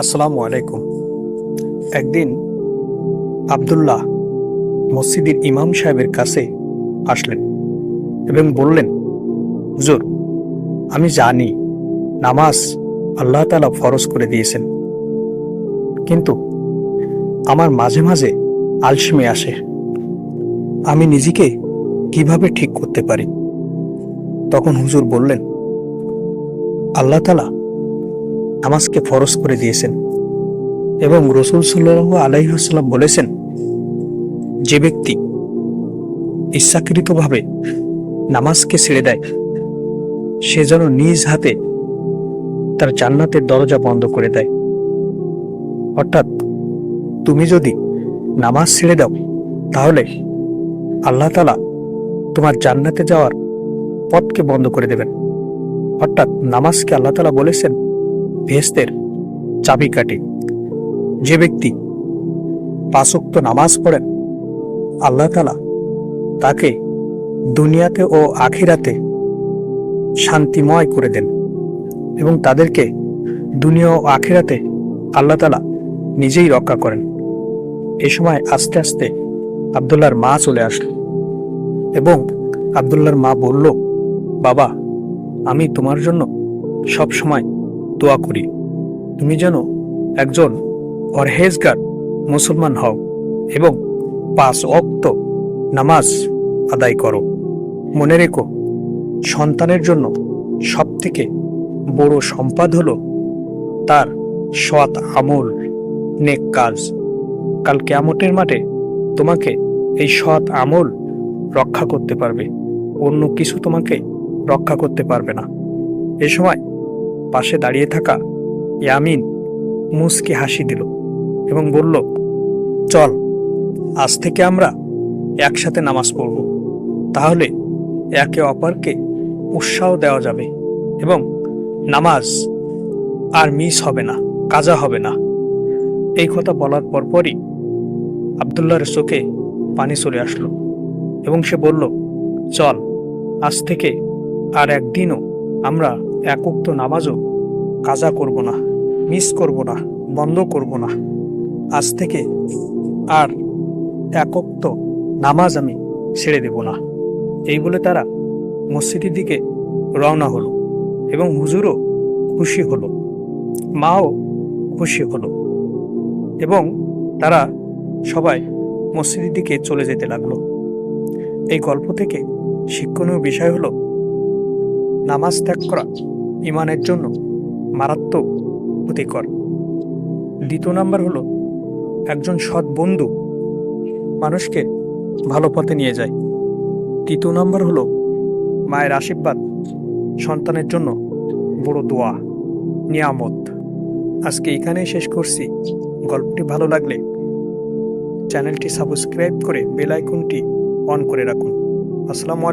আসসালামু আলাইকুম। একদিন আব্দুল্লাহ মসজিদের ইমাম সাহেবের কাছে আসলেন এবং বললেন, হুজুর, আমি জানি নামাজ আল্লাহ তালা ফরজ করে দিয়েছেন, কিন্তু আমার মাঝে মাঝে আলসেমে আসে। আমি নিজেকে কীভাবে ঠিক করতে পারি? তখন হুজুর বললেন, আল্লাহ তালা নামাজকে ফরজ করে দিয়েছেন। এবং রসুল সাল্লাহ আলাইহাল্লাম বলেছেন, যে ব্যক্তি ইচ্ছাকৃতভাবে নামাজকে ছেড়ে দেয়, সে যেন নিজ হাতে তার জান্নাতের দরজা বন্ধ করে দেয়। অর্থাৎ তুমি যদি নামাজ ছেড়ে দাও, তাহলে আল্লাহ তালা তোমার জান্নাতে যাওয়ার পথকে বন্ধ করে দেবেন। অর্থাৎ নামাজকে আল্লাহ তালা বলেছেন ভেস্তের চাবিকাঠি যে ব্যক্তি পাঁচক্ত নামাজ পড়েন, আল্লাহ তালা তাকে দুনিয়াতে ও আখিরাতে শান্তিময় করে দেন এবং তাদেরকে দুনিয়া ও আখিরাতে আল্লাহ তালা নিজেই রক্ষা করেন। এ সময় আস্তে আস্তে আবদুল্লাহর মা চলে আসলো এবং আবদুল্লাহর মা বলল, বাবা, আমি তোমার জন্য সব সময় দোয়া করি। তুমি যেন একজন পরহেজগার মুসলমান হও এবং পাঁচ অক্ত নামাজ আদায় করো। মনে রেখো, সন্তানের জন্য সবথেকে বড় সম্পদ হল তার সৎ আমল, নেক কাজ। কাল কেয়ামতের মাঠে তোমাকে এই সৎ আমল রক্ষা করতে পারবে, অন্য কিছু তোমাকে রক্ষা করতে পারবে না। এ সময় পাশে দাঁড়িয়ে থাকা ইয়ামিন মুসকে হাসি দিল এবং বলল, চল, আজ থেকে আমরা একসাথে নামাজ পড়ব। তাহলে একে অপরকে উৎসাহ দেওয়া যাবে এবং নামাজ আর মিস হবে না, কাজা হবে না। এই কথা বলার পরপরই আবদুল্লাহর চোখে পানি চলে আসলো এবং সে বলল, চল, আজ থেকে আর একদিনও আমরা একক নামাজও কাজা করব না, মিস করব না, বন্ধ করব না। আজ থেকে আর একক নামাজ আমি ছেড়ে দেব না। এই বলে তারা মসজিদের দিকে রওনা হলো এবং হুজুরও খুশি হলো, মাও খুশি হলো এবং তারা সবাই মসজিদের দিকে চলে যেতে লাগল। এই গল্প থেকে শিক্ষণীয় বিষয় হলো, নামাজ ত্যাগ করা ইমানের জন্য মারাত্মক ক্ষতিকর। দ্বিতীয় নাম্বার হলো, একজন সৎ বন্ধু মানুষকে ভালো পথে নিয়ে যায়। তৃতীয় নাম্বার হলো, মায়ের আশীর্বাদ সন্তানের জন্য বড় দোয়া, নিয়ামত। আজকে এখানেই শেষ করছি। গল্পটি ভালো লাগলে চ্যানেলটি সাবস্ক্রাইব করে বেল আইকনটি অন করে রাখুন। আসসালামু